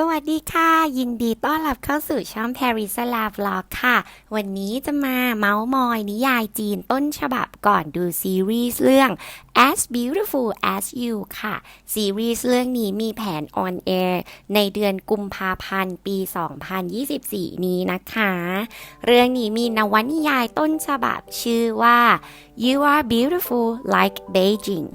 สวัสดีค่ะ ยินดีต้อนรับเข้าสู่ช่อง p a r i s l a Vlog ค่ะ วันนี้จะมาเมาส์มอยนิยายจีนต้นฉบับก่อนดูซีรีส์เรื่อง As Beautiful as You ค่ะ ซีรีส์เรื่องนี้มีแผน on air ในเดือนกุมภาพันธ์ปี 2024 นี้นะคะ เรื่องนี้มีนวนิยายต้นฉบับชื่อว่า You Are Beautiful Like Beijing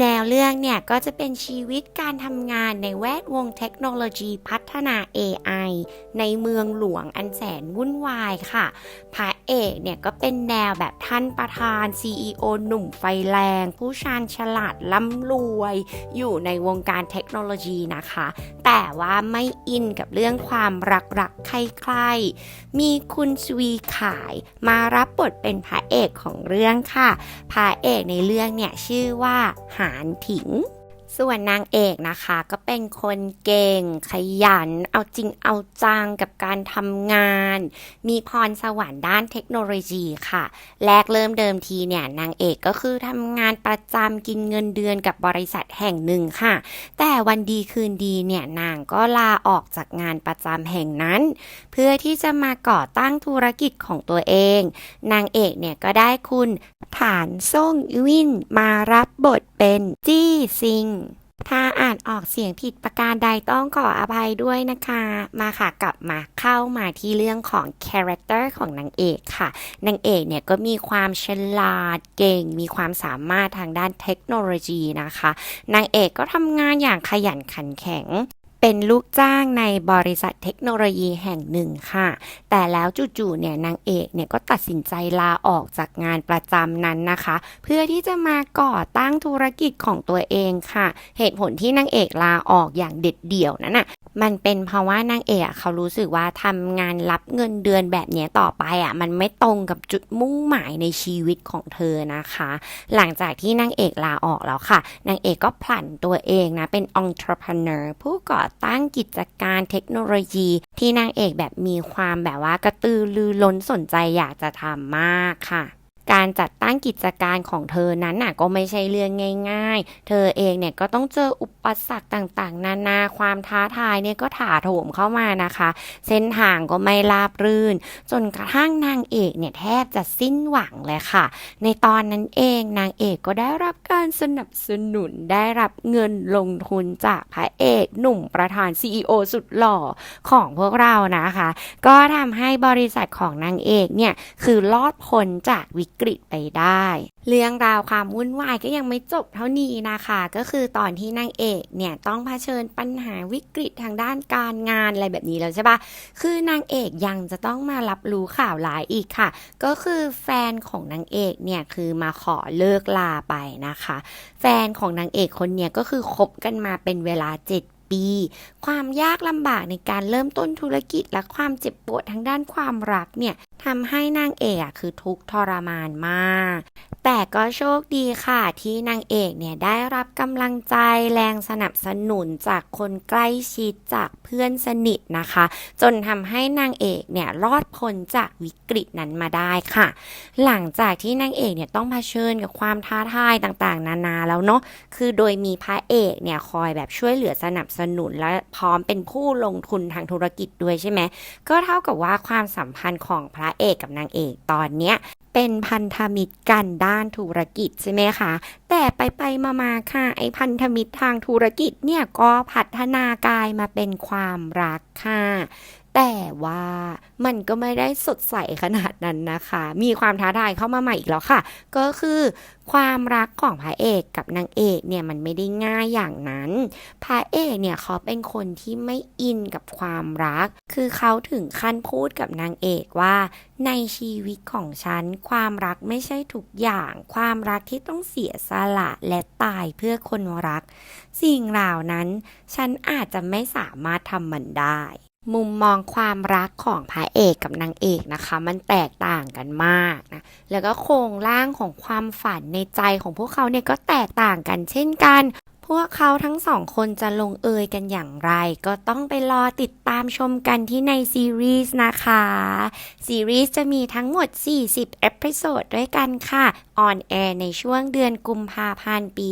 แนวเรื่องเนี่ย ก็จะเป็นชีวิตการทำงานในแวดวงเทคโนโลยีพัฒนา AI ในเมืองหลวงอันแสนวุ่นวายค่ะพระเอกเนี่ย ก็เป็นแนวแบบท่านประธาน CEO หนุ่มไฟแรง ผู้ชาญฉลาดล่ำรวย อยู่ในวงการเทคโนโลยีนะคะ แต่ว่าไม่อินกับเรื่องความรักรักใครๆมีคุณชวีขายมารับบทเป็นพระเอกของเรื่องค่ะพระเอกในเรื่องเนี่ย ชื่อว่าหาารถิง ส่วนนางเอกนะคะก็เป็นคนเก่ง ขยัน เอาจริงเอาจังกับการทำงาน มีพรสวรรค์ด้านเทคโนโลยีค่ะ แรกเริ่มเดิมทีเนี่ยนางเอกก็คือทำงานประจำกินเงินเดือนกับบริษัทแห่งหนึ่งค่ะ แต่วันดีคืนดีเนี่ยนางก็ลาออกจากงานประจำแห่งนั้น เพื่อที่จะมาก่อตั้งธุรกิจของตัวเอง นางเอกเนี่ยก็ได้คุณฐานซ่งวินมารับบทเป็นจี้ซิง ถ้าอ่านออกเสียงผิดประการใดต้องขออภัยด้วยนะคะ มาค่ะกลับมาเข้ามาที่เรื่องของคาแรคเตอร์ของนางเอกค่ะ นางเอกเนี่ยก็มีความฉลาดเก่ง มีความสามารถทางด้านเทคโนโลยีนะคะ นางเอกก็ทำงานอย่างขยันขันแข็ง เป็นลูกจ้างในบริษัทเทคโนโลยีแห่งหนึ่งค่ะ แต่แล้วจู่ๆเนี่ยนางเอกเนี่ยก็ตัดสินใจลาออกจากงานประจำนั้นนะคะ เพื่อที่จะมาก่อตั้งธุรกิจของตัวเองค่ะ เหตุผลที่นางเอกลาออกอย่างเด็ดเดี่ยวนั้นน่ะ มันเป็นเพราะว่านางเอกเขารู้สึกว่าทำงานรับเงินเดือนแบบนี้ต่อไปอะมันไม่ตรงกับจุดมุ่งหมายในชีวิตของเธอนะคะ หลังจากที่นางเอกลาออกแล้วค่ะนางเอกก็ผลันตัวเองนะเป็น entrepreneur ผู้ก่อตั้งกิจการเทคโนโลยีที่นางเอกแบบมีความแบบว่ากระตือรือร้นสนใจอยากจะทำมากค่ะ การจัดตั้งกิจการของเธอนั้นน่ะก็ไม่ใช่เรื่องง่าย ๆ เธอเองเนี่ยก็ต้องเจออุปสรรคต่างๆ นานาความท้าทายเนี่ยก็ถาโถมเข้ามานะคะ เส้นทางก็ไม่ราบรื่น จนกระทั่งนางเอกเนี่ยแทบจะสิ้นหวังเลยค่ะ ในตอนนั้นเองนางเอกก็ได้รับการสนับสนุนได้รับเงินลงทุนจากพระเอกหนุ่มประธาน CEO สุดหล่อของพวกเรานะคะ ก็ทำให้บริษัทของนางเอกเนี่ยคือรอดพ้นจากวิกฤตไปได้ เรื่องราวความวุ่นวายก็ยังไม่จบเท่านี้นะคะ ก็คือตอนที่นางเอกเนี่ยต้องเผชิญปัญหาวิกฤตทางด้านการงานอะไรแบบนี้แล้วใช่ปะคือนางเอกยังจะต้องมารับรู้ข่าวร้ายอีกค่ะ ก็คือแฟนของนางเอกเนี่ยคือมาขอเลิกลาไปนะคะ แฟนของนางเอกคนเนี้ยก็คือคบกันมาเป็นเวลา 7 ปี ความยากลำบากในการเริ่มต้นธุรกิจและความเจ็บปวดทางด้านความรักเนี่ยทำให้นางเอกคือทุกทรมานมาก แต่ก็โชคดีค่ะที่นางเอกเนี่ยได้รับกำลังใจแรงสนับสนุนจากคนใกล้ชิดจากเพื่อนสนิทนะคะ จนทำให้นางเอกเนี่ยรอดพ้นจากวิกฤตนั้นมาได้ค่ะ หลังจากที่นางเอกเนี่ยต้องเผชิญกับความท้าทายต่างๆ นานาแล้วเนาะคือโดยมีพระเอกเนี่ยคอยแบบช่วยเหลือสนับสนุนและพร้อมเป็นผู้ลงทุนทางธุรกิจด้วยใช่ไหม ก็เท่ากับว่าความสัมพันธ์ของพระเอกกับนางเอกตอนเนี้ยเป็นพันธมิตรกันด้านธุรกิจใช่ไหมคะ แต่ไปไปมามาๆค่ะ ไอพันธมิตรทางธุรกิจเนี่ยก็พัฒนากายมาเป็นความรักค่ะ แต่ว่ามันก็ไม่ได้สดใสขนาดนั้นนะคะ มีความท้าทายเข้ามาใหม่อีกแล้วค่ะ ก็คือความรักของพระเอกกับนางเอกเนี่ยมันไม่ได้ง่ายอย่างนั้น พระเอกเนี่ยเขาเป็นคนที่ไม่อินกับความรัก คือเขาถึงขั้นพูดกับนางเอกว่า ในชีวิตของฉัน ความรักไม่ใช่ทุกอย่าง ความรักที่ต้องเสียสละและตายเพื่อคนรัก สิ่งเหล่านั้น ฉันอาจจะไม่สามารถทำมันได้ มุมมองความรักของพระเอกกับนางเอกนะคะ มันแตกต่างกันมากนะแล้วก็โครงร่างของความฝันในใจของพวกเขาเนี่ยก็แตกต่างกันเช่นกัน พวกเขาทั้งสองคนจะลงเอยกันอย่างไร ก็ต้องไปรอติดตามชมกันที่ในซีรีส์นะคะ ซีรีส์จะมีทั้งหมด 40 เอพิโซดด้วยกันค่ะออนแอร์ในช่วงเดือนกุมภาพันธ์ปี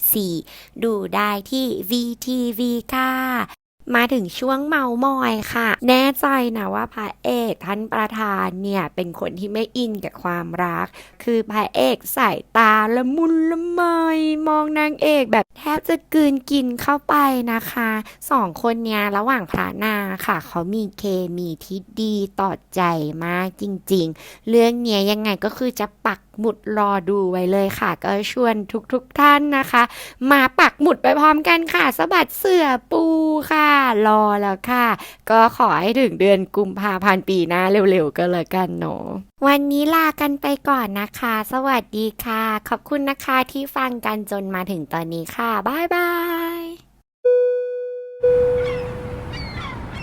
2024 ดูได้ที่ VTV ค่ะ มาถึงช่วงเมามอยค่ะ แน่ใจนะว่าพระเอกท่านประธานเนี่ย เป็นคนที่ไม่อินกับความรัก คือพระเอกสายตาละมุนละไมมองนางเอกแบบแทบจะกืนกินเข้าไปนะคะสองคนเนี้ยระหว่างพระนางค่ะ เขามีเคมีที่ดีต่อใจมากจริง ๆ เรื่องเนี้ยยังไงก็คือจะปักหมุดรอดูไว้เลยค่ะ ก็ชวนทุกๆทท่านนะคะ มาปักหมุดไปพร้อมกันค่ะสะบัดเสือปูค่ะรอแล้วค่ะ ก็ขอให้ถึงเดือนกุมภาพันธ์ปีหน้าเร็วๆก็แล้วกันเนาะวันนี้ลากันไปก่อนนะคะ สวัสดีค่ะ ขอบคุณนะคะที่ฟังกันจนมาถึงตอนนี้ค่ะ บ๊ายบาย